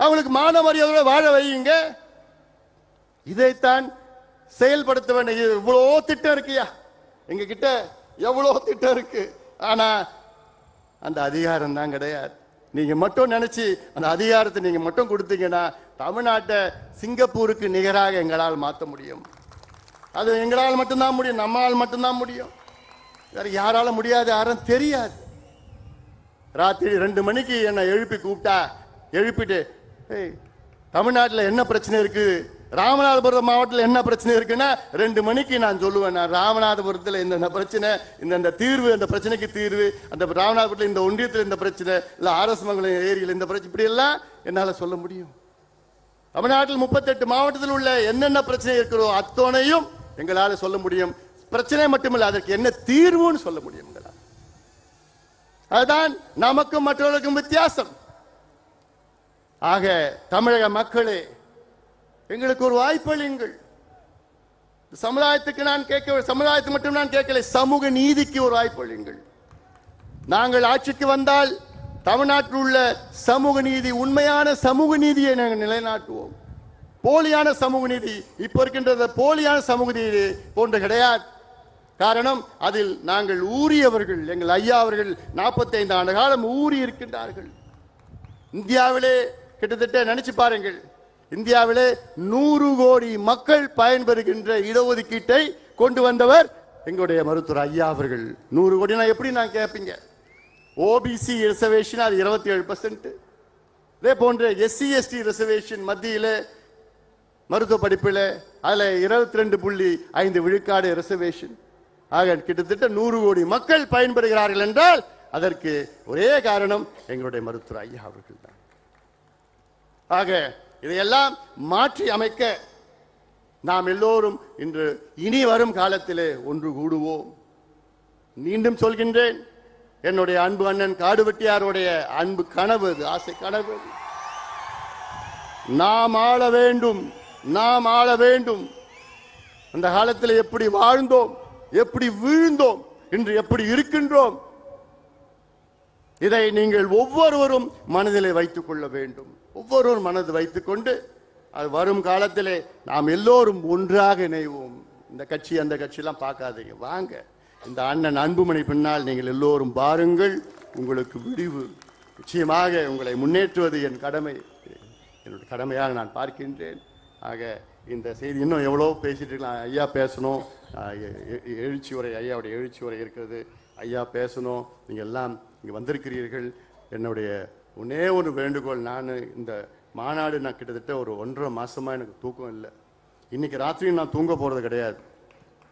அவங்களுக்கு மான மரியாதையோட வாழ வையுங்க. இதைத்தான் செயல்படுத்த வேண்டிய இவ்வளோ திட்டம் இருக்கியா? எங்க கிட்ட எவ்வளோ திட்டம் இருக்கு? ஆனா அந்த அதிகாரம் தான் கிடையாது. நீங்க மட்டும் நினைச்சு அந்த அதிகாரத்தை நீங்க மட்டும் கொடுத்தீங்கன்னா தமிழ்நாட்டை சிங்கப்பூருக்கு நிகராக எங்களால் மாற்ற முடியும். அது எங்களால் மட்டும்தான் முடியும் நம்மளால் மட்டும்தான் முடியும். வேற யாரால முடியாது யாரும் தெரியாது. ராத்திரி ரெண்டு மணிக்கு என்னை எழுப்பி கூப்பிட்டா எழுப்பிட்டு தமிழ்நாட்டில் என்ன பிரச்சனை இருக்கு? ராமநாதபுரம் மாவட்டத்தில் என்ன பிரச்சனை இருக்குன்னா ரெண்டு மணிக்கு நான் சொல்லுவேன். நான் ராமநாதபுரத்தில் இந்த பிரச்சனை இந்த தீர்வு அந்த பிரச்சனைக்கு தீர்வு அந்த ராமநாதபுரத்தில் இந்த ஒன்றியத்தில் இந்த பிரச்சனை இல்லை ஆர்எஸ் மங்கலம் ஏரியில் இந்த பிரச்சனை இப்படி எல்லாம் என்னால் சொல்ல முடியும். தமிழ்நாட்டில் முப்பத்தெட்டு மாவட்டத்தில் உள்ள என்னென்ன பிரச்சனை இருக்கிறோ அத்தோனையும் எங்களால் சொல்ல முடியும். பிரச்சனை மட்டுமில்லை அதற்கு என்ன தீர்வுன்னு சொல்ல முடியும் எங்களால். அதுதான் நமக்கும் மற்றவர்களுக்கும் வித்தியாசம். ஆக தமிழக மக்களே எங்களுக்கு ஒரு வாய்ப்பு அளியுங்கள். சமுதாயத்துக்கு நான் கேட்க சமுதாயத்தை மட்டும் நான் கேட்கல சமூக நீதிக்கு ஒரு வாய்ப்பளியுங்கள் நாங்கள் ஆட்சிக்கு வந்தால் தமிழ்நாட்டில் உள்ள சமூக நீதி உண்மையான சமூக நீதியை நாங்கள் நிலைநாட்டுவோம். போலியான சமூக நீதி இப்போ இருக்கின்றது போலியான சமூக நீதி போன்று கிடையாது. காரணம் அதில் நாங்கள் ஊறியவர்கள் எங்கள் ஐயா அவர்கள் 45 ஆண்டு காலம் ஊறி இருக்கின்றார்கள். இந்தியாவிலே கிட்டத்தட்ட நினைச்சு பாருங்கள். இந்தியாவிலே நூறு கோடி மக்கள் பயன்பெறுகின்ற இடஒதுக்கீட்டை கொண்டு வந்தவர் எங்களுடைய மருத்துவர் ஐயா அவர்கள். நூறு கோடினா எப்படி நான் கேட்பீங்க ஓபிசி ரிசர்வேஷன் அது இருபத்தி ஏழு பர்சன்ட் இதே போன்ற எஸ்சி எஸ்டி ரிசர்வேஷன் மத்தியில் மருத்துவ படிப்பில் அதில் இருபத்தி ரெண்டு புள்ளி ஐந்து விழுக்காடு ரிசர்வேஷன் ஆக கிட்டத்தட்ட நூறு கோடி மக்கள் பயன்பெறுகிறார்கள் என்றால் அதற்கு ஒரே காரணம் எங்களுடைய மருத்துவர் ஐயா அவர்கள் தான். ஆக இதையெல்லாம் மாற்றி அமைக்க நாம் எல்லோரும் இன்று இனி வரும் காலத்திலே ஒன்று கூடுவோம். மீண்டும் சொல்கின்றேன் என்னுடைய அன்பு அண்ணன் காடுவெட்டியாருடைய அன்பு கனவு அது ஆசை கனவு. நாம் ஆள வேண்டும் நாம் ஆள வேண்டும். அந்த காலத்தில் எப்படி வாழ்ந்தோம் எப்படி வீழ்ந்தோம் இன்று எப்படி இருக்கின்றோம் இதை நீங்கள் ஒவ்வொருவரும் மனதிலே வைத்துக் கொள்ள வேண்டும். ஒவ்வொருவரும் மனது வைத்துக்கொண்டு அது வரும் காலத்திலே நாம் எல்லோரும் ஒன்றாக இணைவோம். இந்த கட்சி அந்த கட்சியெல்லாம் பார்க்காதீங்க. வாங்க. இந்த அண்ணன் அன்புமணி பின்னால் நீங்கள் எல்லோரும் பாருங்கள். உங்களுக்கு விடிவு நிச்சயமாக உங்களை முன்னேற்றுவது என் கடமை. என்னுடைய கடமையாக நான் பார்க்கின்றேன். ஆக இந்த செய்தி இன்னும் எவ்வளோ பேசிட்டு இருக்கலாம். ஐயா பேசணும். எ- எழுச்சி உரை ஐயாவுடைய எழுச்சி உரை இருக்கிறது. ஐயா பேசணும். நீங்கள் எல்லாம் இங்கே வந்திருக்கிறீர்கள். என்னுடைய ஒன்னே ஒரு வேண்டுகோள் நான் இந்த மாநாடு நான் கிட்டத்தட்ட ஒரு ஒன்றரை மாதமாக எனக்கு தூக்கம் இல்லை. இன்னைக்கு ராத்திரியும் நான் தூங்க போகிறது கிடையாது.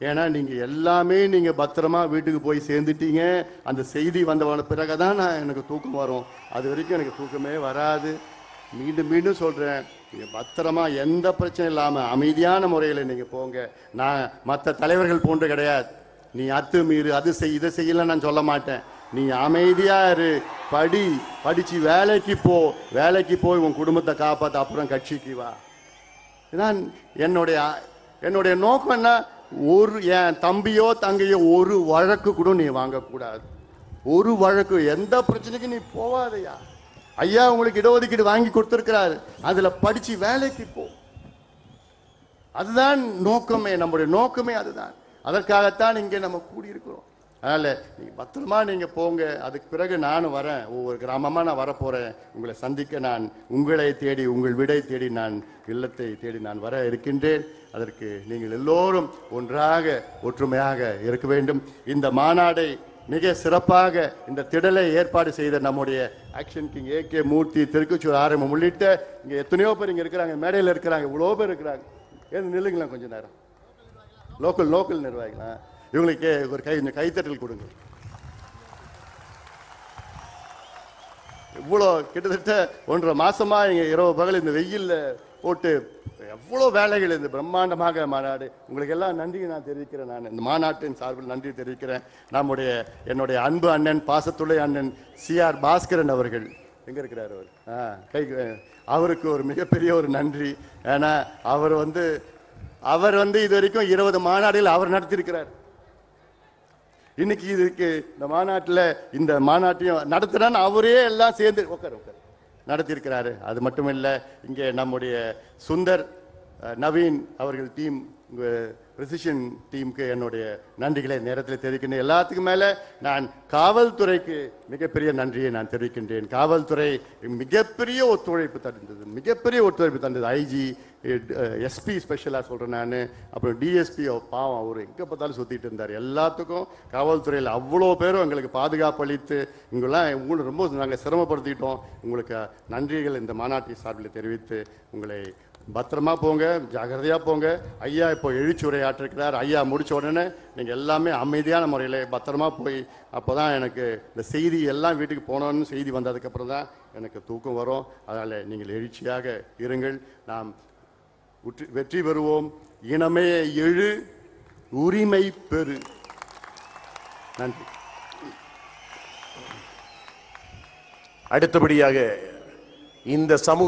ஏன்னா நீங்கள் எல்லாமே நீங்கள் பத்திரமா வீட்டுக்கு போய் சேர்ந்துட்டீங்க. அந்த செய்தி வந்த பிறகுதான் நான் எனக்கு தூக்கம் வரும். அது வரைக்கும் எனக்கு தூக்கமே வராது. மீண்டும் மீண்டும் சொல்கிறேன் நீங்கள் பத்திரமா எந்த பிரச்சனையும் இல்லாமல் அமைதியான முறையில் நீங்கள் போங்க. நான் மற்ற தலைவர்கள் போன்று கிடையாது. நீ அத்து மீறு அது செய் இதை செய்யலாம் நான் சொல்ல மாட்டேன். நீ அமைதியா இரு. படி. படிச்சு வேலைக்கு போ. வேலைக்கு போய் உன் குடும்பத்தை காப்பாத்து. அப்புறம் கட்சிக்கு வா. இதான் என்னுடைய என்னுடைய நோக்கம் என்ன? ஒரு என் தம்பியோ தங்கையோ ஒரு வழக்கு கூட நீ வாங்கக்கூடாது. ஒரு வழக்கு. எந்த பிரச்சனைக்கும் நீ போவாதையா. ஐயா உங்களுக்கு இடஒதுக்கீடு வாங்கி கொடுத்துருக்கிறாரு. அதுல படிச்சு வேலைக்கு போ. அதுதான் நோக்கமே. நம்முடைய நோக்கமே அதுதான். அதற்காகத்தான் இங்கே நம்ம கூடியிருக்கிறோம். அதனால் நீங்கள் பத்திரமா நீங்கள் போங்க. அதுக்கு பிறகு நானும் வரேன். ஒவ்வொரு கிராமமாக நான் வரப்போகிறேன் உங்களை சந்திக்க நான் உங்களை தேடி உங்கள் விடை தேடி நான் இல்லத்தை தேடி நான் வர இருக்கின்றேன். அதற்கு நீங்கள் எல்லோரும் ஒன்றாக ஒற்றுமையாக இருக்க வேண்டும். இந்த மாநாடை மிக சிறப்பாக இந்த திடலை ஏற்பாடு செய்த நம்முடைய action king A K Murthy திருக்குச்சூர் ஆரம்பம் உள்ளிட்ட இங்கே எத்தனையோ பேர் இங்கே இருக்கிறாங்க மேடையில் இருக்கிறாங்க இவ்வளோ பேர் இருக்கிறாங்க. ஏன் நில்லுங்களேன் கொஞ்ச நேரம். லோக்கல் லோக்கல் நிர்வாகிகளா இவங்களுக்கு ஒரு கை இந்த கைத்தட்டல் கொடுங்க. இவ்வளோ கிட்டத்தட்ட ஒன்றரை மாசமாக இங்கே இரவு பகல் இந்த வெயில்ல போட்டு எவ்வளோ வேலைகள் இந்த பிரம்மாண்டமாக மாநாடு. உங்களுக்கு எல்லாம் நன்றியை நான் தெரிவிக்கிறேன் நான். இந்த மாநாட்டின் சார்பில் நன்றி தெரிவிக்கிறேன். நம்முடைய என்னுடைய அன்பு அண்ணன் பாசத்துளை அண்ணன் சி ஆர் பாஸ்கரன் அவர்கள். எங்கே இருக்கிறார் அவர்? ஆ கை அவருக்கு ஒரு மிகப்பெரிய ஒரு நன்றி. ஏன்னா அவர் வந்து அவர் வந்து இது வரைக்கும் இருபது மாநாடுகள் அவர் நடத்தியிருக்கிறார். இன்னைக்கு இதுக்கு இந்த மாநாட்டில் இந்த மாநாட்டையும் நடத்துறான்னு அவரே எல்லாம் சேர்ந்து உட்கார் உட்கார் நடத்தியிருக்கிறாரு. அது மட்டும் இல்லை இங்கே நம்முடைய சுந்தர் நவீன் அவர்கள் டீம் உங்கள் ப்ரிசிஷன் டீமுக்கு என்னுடைய நன்றிகளை நேரத்தில் தெரிவிக்கின்றேன் எல்லாத்துக்கும் மேலே நான் காவல்துறைக்கு மிகப்பெரிய நன்றியை நான் தெரிவிக்கின்றேன். காவல்துறை மிகப்பெரிய ஒத்துழைப்பு தந்தது. மிகப்பெரிய ஒத்துழைப்பு தந்தது. ஐஜி எஸ்பி ஸ்பெஷலாக சொல்கிறேன் நான். அப்புறம் டிஎஸ்பி பாவம் அவர் எங்கே பார்த்தாலும் சுற்றிட்டு இருந்தார். எல்லாத்துக்கும் காவல்துறையில் அவ்வளோ பேரும் எங்களுக்கு பாதுகாப்பு அளித்து இங்கெல்லாம் உங்களுக்கு ரொம்ப நாங்கள் சிரமப்படுத்திட்டோம். உங்களுக்கு நன்றிகள் இந்த மாநாட்டின் சார்பில் தெரிவித்து உங்களை பத்திரமா போங்க ஜாகிரதையாக போங்க. ஐயா இப்போ எழுச்சி உரையாற்றிருக்கிறார் ஐயா முடிச்ச உடனே நீங்க எல்லாமே அமைதியான முறையில் பத்திரமா போய் அப்பதான் எனக்கு இந்த செய்தி எல்லாம் வீட்டுக்கு போனோன்னு செய்தி வந்ததுக்கு அப்புறம் தான் எனக்கு தூக்கம் வரும். அதனால நீங்கள் எழுச்சியாக இருங்கள். நாம் உற்றி- வெற்றி பெறுவோம். இனமே எழு உரிமை பெறு. நன்றி. அடுத்தபடியாக இந்த சமூக